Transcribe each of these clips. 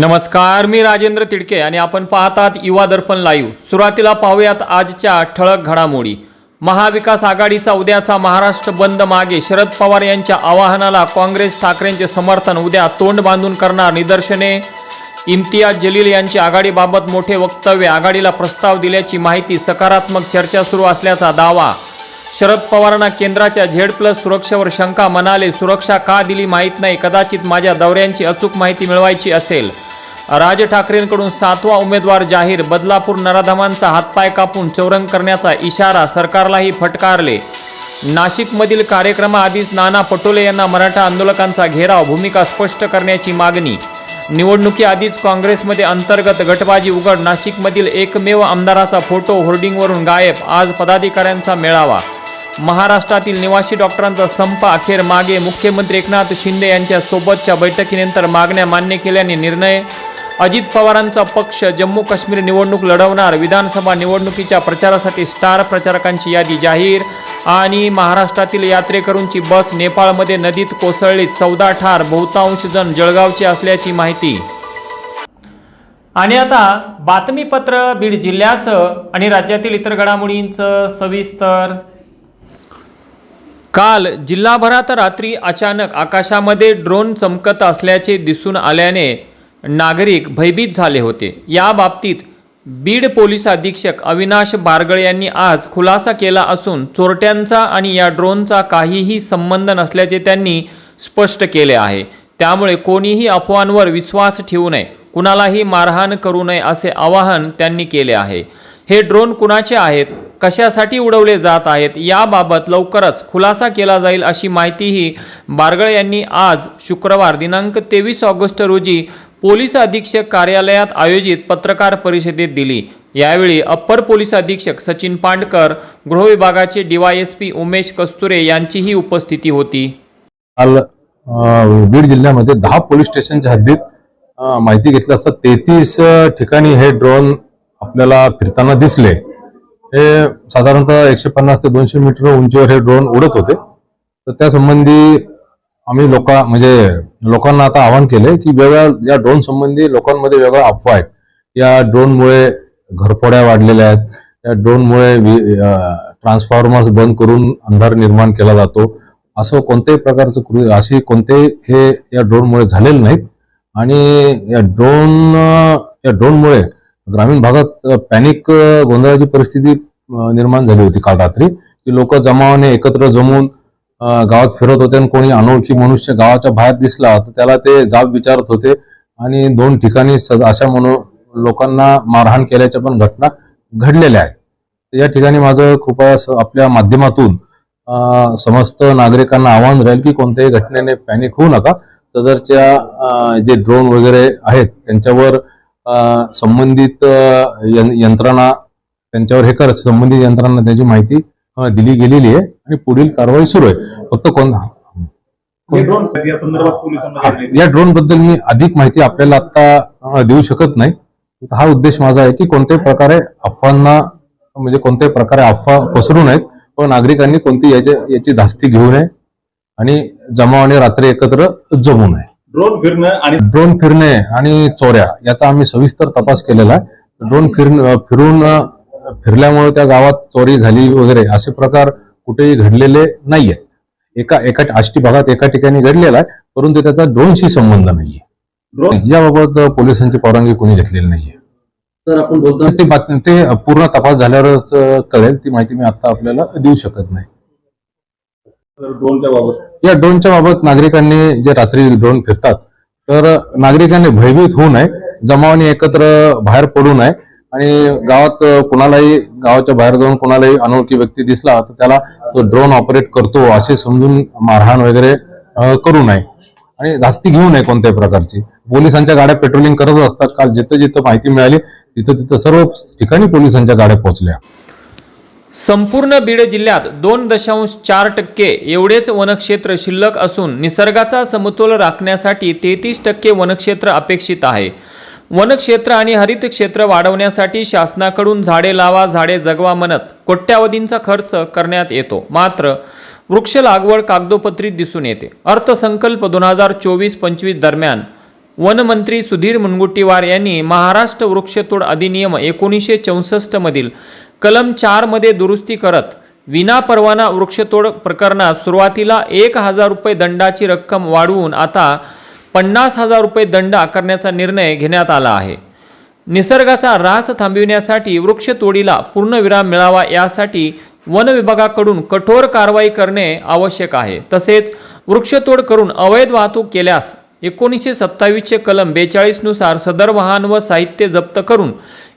नमस्कार मी राजेंद्र तिडके आणि आपण पाहतात युवा दर्पण लाईव्ह सुरुवातीला पाहूयात आजच्या ठळक घडामोडी. महाविकास आघाडीचा उद्याचा महाराष्ट्र बंद मागे शरद पवार यांच्या आवाहनाला काँग्रेस ठाकरेंचे समर्थन उद्या तोंड बांधून करणार निदर्शने. इम्तियाज जलील यांची आघाडीबाबत मोठे वक्तव्य आघाडीला प्रस्ताव दिल्याची माहिती सकारात्मक चर्चा सुरू असल्याचा दावा. शरद पवारांना केंद्राच्या झेड प्लस सुरक्षेवर शंका म्हणाले सुरक्षा का दिली माहीत नाही? कदाचित माझ्या दौऱ्यांची अचूक माहिती मिळवायची असेल. राज ठाकरेंकडून सातवा उमेदवार जाहीर बदलापूर नराधमांचा हातपाय कापून चौरंग करण्याचा इशारा सरकारलाही फटकारले. नाशिकमधील कार्यक्रमाआधीच नाना पटोले यांना मराठा आंदोलकांचा घेराव भूमिका स्पष्ट करण्याची मागणी. निवडणुकीआधीच काँग्रेसमध्ये अंतर्गत गटबाजी उघड नाशिकमधील एकमेव आमदाराचा फोटो होर्डिंगवरून गायब आज पदाधिकाऱ्यांचा मेळावा. महाराष्ट्रातील निवासी डॉक्टरांचा संप अखेर मागे मुख्यमंत्री एकनाथ शिंदे यांच्या सोबतच्या बैठकीनंतर मागण्या मान्य केल्याने निर्णय अजित पवारांचा पक्ष जम्मू काश्मीर निवडणूक लढवणार. विधानसभा निवडणुकीच्या प्रचारासाठी स्टार प्रचारकांची यादी जाहीर. आणि महाराष्ट्रातील यात्रेकरूंची बस नेपाळमध्ये नदीत कोसळली चौदा ठार बहुतांश जण जळगावचे असल्याची माहिती. आणि आता बातमीपत्र बीड जिल्ह्याचं आणि राज्यातील इतर घडामोडींचं सविस्तर. काल जिल्हाभरात रात्री अचानक आकाशामध्ये ड्रोन चमकत असल्याचे दिसून आल्याने नागरिक भयभीत झाले होते. याबाबतीत बीड पोलीस अधीक्षक अविनाश बारगळ यांनी आज खुलासा केला असून चोरट्यांचा आणि या ड्रोनचा काहीही संबंध नसल्याचे त्यांनी स्पष्ट केले आहे. त्यामुळे कोणीही अफवांवर विश्वास ठेवू नये कुणालाही मारहाण करू नये असे आवाहन त्यांनी केले आहे. हे ड्रोन कुणाचे आहेत कशासाठी उडवले जात आहेत याबाबत लवकरच खुलासा केला जाईल अशी माहितीही बारगळ यांनी आज शुक्रवार दिनांक तेवीस ऑगस्ट रोजी पोलीस अधीक्षक कार्यालयात आयोजित पत्रकार परिषदेत दिली. यावेळी अप्पर पोलीस अधीक्षक सचिन पांडकर गृहविभागाचे डीवायएसपी उमेश कस्तुरे यांचीही उपस्थिती होती. काल बीड जिल्ह्यामध्ये दहा पोलीस स्टेशनच्या हद्दीत माहिती घेतली असता तेहतीस ठिकाणी हे ड्रोन आपल्याला फिरताना दिसले. हे साधारणतः एकशे पन्नास ते दोनशे मीटर उंचीवर हे ड्रोन उडत होते. तर त्यासंबंधी आम्ही लोका म्हणजे लोकांना आता आवाहन केले की वेगळ्या या ड्रोन संबंधी लोकांमध्ये वेगळा अफवा आहेत या ड्रोनमुळे घरफोड्या वाढलेल्या आहेत. या ड्रोनमुळे ट्रान्सफॉर्मर्स बंद करून अंधार निर्माण केला जातो. असं कोणत्याही प्रकारचं कृ- अशी कोणतेही हे या ड्रोनमुळे झालेलं नाहीत. आणि या ड्रोन या ड्रोनमुळे ग्रामीण भागात पॅनिक गोंधळाची परिस्थिती निर्माण झाली होती काल रात्री. की लोक जमावाने एकत्र जमून गावात फिरत होते आणि कोणी अनोळखी मनुष्य गावाच्या बाहेर दिसला तर त्याला ते जाब विचारत होते. आणि दोन ठिकाणी अशा म्हणून लोकांना मारहाण केल्याच्या पण घटना घडलेल्या आहेत. तर या ठिकाणी माझं कृपया आपल्या माध्यमातून समस्त नागरिकांना आवाहन राहील की कोणत्याही घटनेने पॅनिक होऊ नका. सदरच्या जे ड्रोन वगैरे आहेत त्यांच्यावर संबंधित यंत्रणा त्यांच्यावर हे कर संबंधित यंत्रणा त्याची माहिती दिली गेलेली आहे आणि पुढील कारवाई सुरू आहे. फक्त कोण ड्रोन या ड्रोनबद्दल मी अधिक माहिती आपल्याला आता देऊ शकत नाही. हा उद्देश माझा आहे की कोणत्याही प्रकारे अफवांना म्हणजे कोणत्याही प्रकारे अफवा पसरू नयेत व नागरिकांनी कोणती याची याची धास्ती घेऊ नये आणि जमावाने रात्री एकत्र जमू नये. ड्रोन फिरणं आणि ड्रोन फिरणे आणि चोऱ्या याचा आम्ही सविस्तर तपास केलेला आहे. ड्रोन फिर फिरून फिरल्यामुळे त्या गावात चोरी झाली वगैरे असे प्रकार कुठेही घडलेले नाहीयेत. एका एका आष्टी भागात एका ठिकाणी घडलेला आहे परंतु त्याचा ड्रोनशी संबंध नाहीये. ड्रोन? याबाबत पोलिसांची परवानगी कोणी घेतलेली नाहीये. सर आपण बोलतो ते बातमी ते पूर्ण तपास झाल्यावरच कळेल ती माहिती मी आता आपल्याला देऊ शकत नाही. ड्रोनच्या बाबत? या ड्रोनच्या बाबत नागरिकांनी जे रात्री ड्रोन फिरतात तर नागरिकांनी भयभीत होऊ नये जमावाने एकत्र बाहेर पडू नये आणि गावात कुणालाही गावाच्या बाहेर जाऊन कुणालाही अनोळखी व्यक्ती दिसला तर त्याला तो ड्रोन ऑपरेट करतो असे समजून मारहाण वगैरे करू नये. आणि जास्ती घेऊ नये कोणत्याही प्रकारची. पोलिसांच्या गाड्या पेट्रोलिंग करत असतात. काल जिथं जिथं माहिती मिळाली तिथं तिथं सर्व ठिकाणी पोलिसांच्या गाड्या पोहोचल्या. संपूर्ण बीड जिल्ह्यात दोन दशांश चार टक्के एवढेच वनक्षेत्र शिल्लक असून निसर्गाचा समतोल राखण्यासाठी तेहतीस टक्के वनक्षेत्र अपेक्षित आहे. वनक्षेत्र आणि हरित क्षेत्र वाढवण्यासाठी शासनाकडून झाडे लावा झाडे जगवा म्हणत कोट्यावधींचा खर्च करण्यात येतो. मात्र वृक्ष लागवड कागदोपत्रीत दिसून येते. अर्थसंकल्प दोन हजार चोवीस पंचवीस दरम्यान वनमंत्री सुधीर मुनगुट्टीवार यांनी महाराष्ट्र वृक्षतोड अधिनियम एकोणीसशे चौसष्टमधील कलम चारमध्ये दुरुस्ती करत विनापरवाना वृक्षतोड प्रकरणात सुरुवातीला एक हजार रुपये दंडाची रक्कम वाढवून आता पन्नास हजार रुपये दंड आकारण्याचा निर्णय घेण्यात आला आहे. निसर्गाचा ऱ्हास थांबविण्यासाठी वृक्षतोडीला पूर्णविराम मिळावा यासाठी वन विभागाकडून कठोर कारवाई करणे आवश्यक आहे. तसेच वृक्षतोड करून अवैध वाहतूक केल्यास एकोणीसशे सत्तावीसचे कलम बेचाळीसनुसार सदर वाहन व साहित्य जप्त करून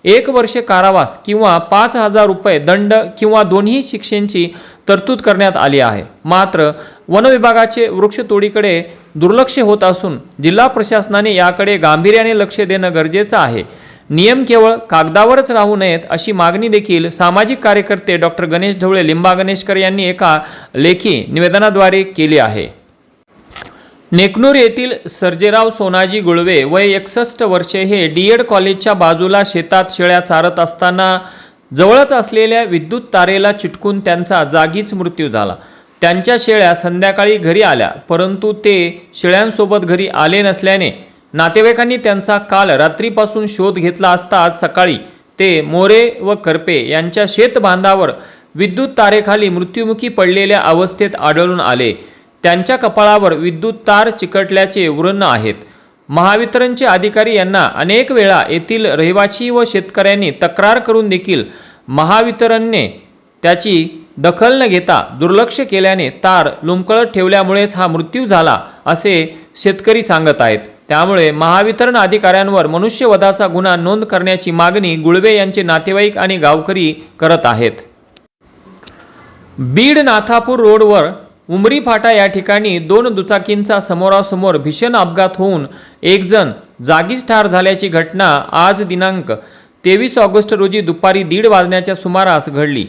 एक वर्ष कारावास किंवा पाच हजार रुपये दंड किंवा दोन्ही शिक्षेची तरतूद करण्यात आली आहे. मात्र वनविभागाचे वृक्षतोडीकडे दुर्लक्ष होत असून जिल्हा प्रशासनाने याकडे गांभीर्याने लक्ष देणं गरजेचं आहे. नियम केवळ कागदावरच राहू नयेत अशी मागणी देखील सामाजिक कार्यकर्ते डॉक्टर गणेश ढवळे लिंबा गणेशकर यांनी एका लेखी निवेदनाद्वारे केली आहे. नेकनूर येथील सर्जेराव सोनाजी गुळवे वय एकसष्ट वर्षे हे डी एड कॉलेजच्या बाजूला शेतात शेळ्या चारत असताना जवळच असलेल्या विद्युत तारेला चिटकून त्यांचा जागीच मृत्यू झाला. त्यांच्या शेळ्या संध्याकाळी घरी आल्या परंतु ते शेळ्यांसोबत घरी आले नसल्याने नातेवाईकांनी त्यांचा काल रात्रीपासून शोध घेतला असता आज सकाळी ते मोरे व करपे यांच्या शेतबांधावर विद्युत तारेखाली मृत्युमुखी पडलेल्या अवस्थेत आढळून आले. त्यांच्या कपाळावर विद्युत तार चिकटल्याचे वृन्न आहेत. महावितरणचे अधिकारी यांना अनेक वेळा येथील रहिवासी व शेतकऱ्यांनी तक्रार करून देखील महावितरणने त्याची दखल न घेता दुर्लक्ष केल्याने तार लुमकळत ठेवल्यामुळेच हा मृत्यू झाला असे शेतकरी सांगत आहेत. त्यामुळे महावितरण अधिकाऱ्यांवर मनुष्यवधाचा गुन्हा नोंद करण्याची मागणी गुळवे यांचे नातेवाईक आणि गावकरी करत आहेत. बीड नाथापूर रोडवर उमरी फाटा या ठिकाणी दोन दुचाकींचा समोरासमोर भीषण अपघात होऊन एकजण जागीच ठार झाल्याची घटना आज दिनांक तेवीस ऑगस्ट रोजी दुपारी दीड वाजण्याच्या सुमारास घडली.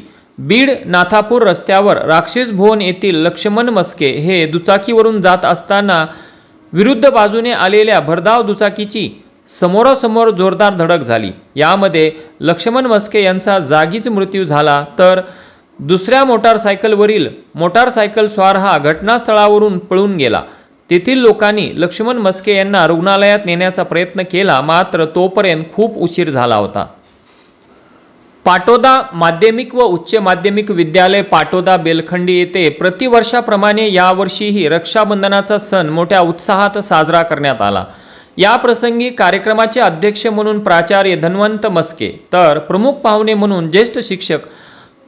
बीड नाथापूर रस्त्यावर राक्षस भुवन येथील लक्ष्मण मस्के हे दुचाकीवरून जात असताना विरुद्ध बाजूने आलेल्या भरधाव दुचाकीची समोरासमोर जोरदार धडक झाली. यामध्ये लक्ष्मण मस्के यांचा जागीच मृत्यू झाला तर दुसऱ्या मोटारसायकलवरील मोटारसायकल स्वार हा घटनास्थळावरून पळून गेला. तेथील लोकांनी लक्ष्मण मस्के यांना रुग्णालयात नेण्याचा प्रयत्न केला मात्र तोपर्यंत खूप उशीर झाला होता. पाटोदा माध्यमिक व उच्च माध्यमिक विद्यालय पाटोदा बेलखंडी येथे प्रतिवर्षाप्रमाणे यावर्षीही रक्षाबंधनाचा सण मोठ्या उत्साहात साजरा करण्यात आला. या प्रसंगी कार्यक्रमाचे अध्यक्ष म्हणून प्राचार्य धन्वंत मस्के तर प्रमुख पाहुणे म्हणून ज्येष्ठ शिक्षक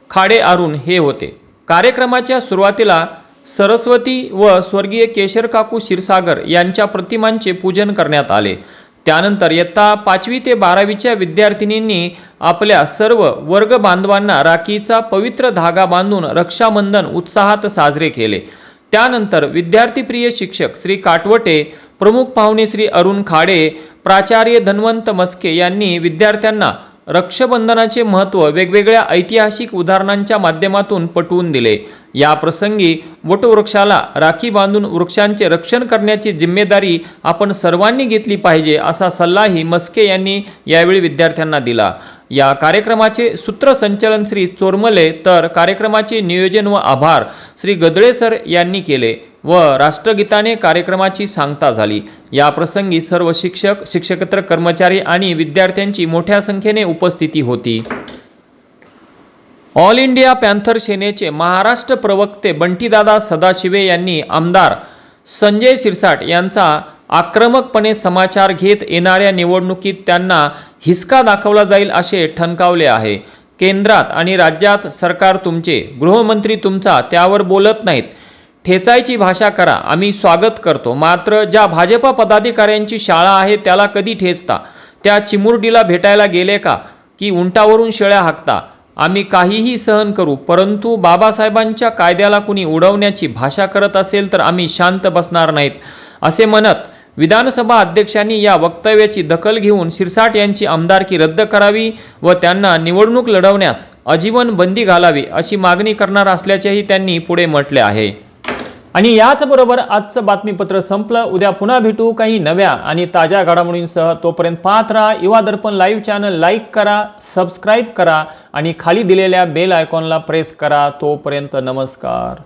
खाडे अरुण हे होते. कार्यक्रमाच्या सुरुवातीला सरस्वती व स्वर्गीय केशरकाकू क्षीरसागर यांच्या प्रतिमांचे पूजन करण्यात आले. त्यानंतर इयत्ता पाचवी ते बारावीच्या विद्यार्थिनींनी आपल्या सर्व वर्ग बांधवांना राखीचा पवित्र धागा बांधून रक्षाबंधन उत्साहात साजरे केले. त्यानंतर विद्यार्थीप्रिय शिक्षक श्री काटवटे प्रमुख पाहुणे श्री अरुण खाडे प्राचार्य धन्वंत मस्के यांनी विद्यार्थ्यांना रक्षाबंधनाचे महत्त्व वेगवेगळ्या ऐतिहासिक उदाहरणांच्या माध्यमातून पटवून दिले. या प्रसंगी वटवृक्षाला राखी बांधून वृक्षांचे रक्षण करण्याची जिम्मेदारी आपण सर्वांनी घेतली पाहिजे असा सल्लाही मस्के यांनी यावेळी विद्यार्थ्यांना दिला. या कार्यक्रमाचे सूत्रसंचलन श्री चोरमले तर कार्यक्रमाचे नियोजन व आभार श्री गदळे सर यांनी केले व राष्ट्रगीताने कार्यक्रमाची सांगता झाली. या प्रसंगी सर्व शिक्षक शिक्षकेतर कर्मचारी आणि विद्यार्थ्यांची मोठ्या संख्येने उपस्थिती होती. ऑल इंडिया पॅन्थर सेनेचे महाराष्ट्र प्रवक्ते बंटीदादा सदाशिवे यांनी आमदार संजय शिरसाट यांचा आक्रमकपणे समाचार घेत येणाऱ्या निवडणुकीत त्यांना हिसका दाखवला जाईल असे ठणकावले आहे. केंद्रात आणि राज्यात सरकार तुमचे गृहमंत्री तुमचा त्यावर बोलत नाहीत. ठेचायची भाषा करा आम्ही स्वागत करतो. मात्र ज्या भाजपा पदाधिकाऱ्यांची शाळा आहे त्याला कधी ठेचता? त्या चिमुरडीला भेटायला गेले का? की उंटावरून शेळ्या हाकता? आम्ही काहीही सहन करू परंतु बाबासाहेबांच्या कायद्याला कुणी उडवण्याची भाषा करत असेल तर आम्ही शांत बसणार नाहीत असे म्हणत विधानसभा अध्यक्षांनी या वक्तव्याची दखल घेऊन शिरसाट यांची आमदारकी रद्द करावी व त्यांना निवडणूक लढवण्यास आजीवन बंदी घालावी अशी मागणी करणार असल्याचेही त्यांनी पुढे म्हटले आहे. आणि याचबरोबर आजचं बातमीपत्र संपलं. उद्या पुन्हा भेटू. काही नव्या आणि ताज्या घडामोडींसह तोपर्यंत पाहत राहा. Yuva Darpan live channel like करा सबस्क्राईब करा आणि खाली दिलेल्या बेल आयकॉनला प्रेस करा. तोपर्यंत नमस्कार.